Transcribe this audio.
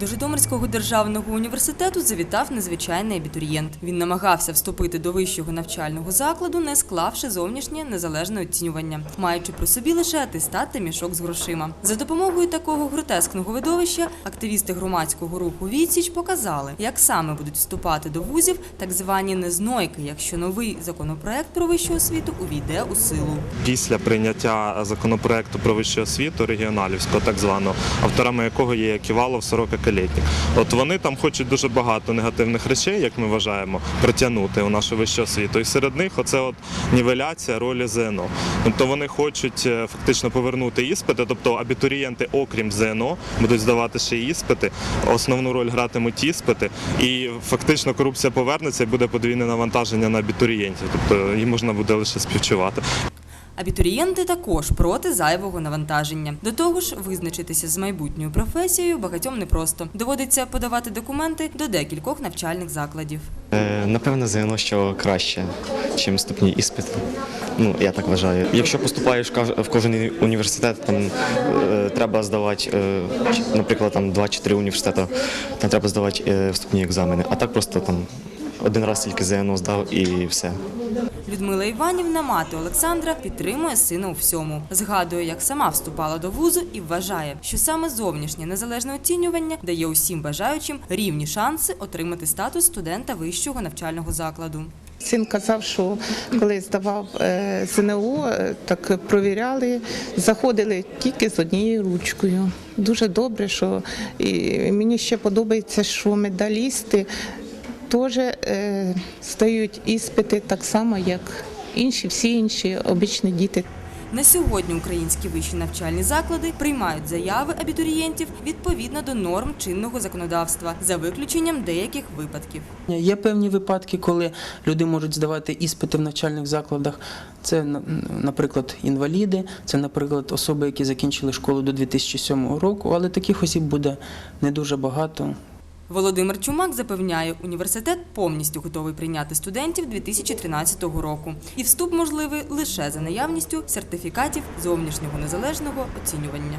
До Житомирського державного університету завітав незвичайний абітурієнт. Він намагався вступити до вищого навчального закладу, не склавши зовнішнє незалежне оцінювання, маючи при собі лише атестат та мішок з грошима. За допомогою такого гротескного видовища активісти громадського руху Відсіч показали, як саме будуть вступати до вузів так звані незнойки, якщо новий законопроект про вищу освіту увійде у силу. після прийняття законопроекту про вищу освіту регіоналівського, так званого, авторами якого є Ківалов, Сорока Калєтнік. От вони там хочуть дуже багато негативних речей, як ми вважаємо, притягнути у нашу вищу освіту. І серед них оце от нівеляція ролі ЗНО. Тобто вони хочуть е, фактично повернути іспити, тобто абітурієнти, окрім ЗНО, будуть здавати ще іспити. Основну роль гратимуть іспити, і фактично корупція повернеться і буде подвійне навантаження на абітурієнтів. Тобто їм можна буде лише співчувати. Абітурієнти також проти зайвого навантаження. До того ж, визначитися з майбутньою професією багатьом непросто. Доводиться подавати документи до декількох навчальних закладів. Е, Напевно, ЗНО що краще, ніж вступні іспити. Ну, я так вважаю. Якщо поступаєш в кожен університет, там е, треба здавати, е, наприклад, там два чи три університети, там треба здавати вступні екзамени. А так просто там один раз тільки ЗНО здав і все. Людмила Іванівна, мати Олександра, підтримує сина у всьому. Згадує, як сама вступала до вузу і вважає, що саме зовнішнє незалежне оцінювання дає усім бажаючим рівні шанси отримати статус студента вищого навчального закладу. Син казав, що коли здавав е, ЗНО, е, так провіряли, заходили тільки з однією ручкою. Дуже добре, що і мені ще подобається, що медалісти теж е, стають іспити так само, як інші, всі інші обичні діти. На сьогодні українські вищі навчальні заклади приймають заяви абітурієнтів відповідно до норм чинного законодавства, за виключенням деяких випадків. Є певні випадки, коли люди можуть здавати іспити в навчальних закладах. Це, наприклад, інваліди, це, наприклад, особи, які закінчили школу до 2007 року, але таких осіб буде не дуже багато. Володимир Чумак запевняє, університет повністю готовий прийняти студентів 2013 року. І вступ можливий лише за наявністю сертифікатів зовнішнього незалежного оцінювання.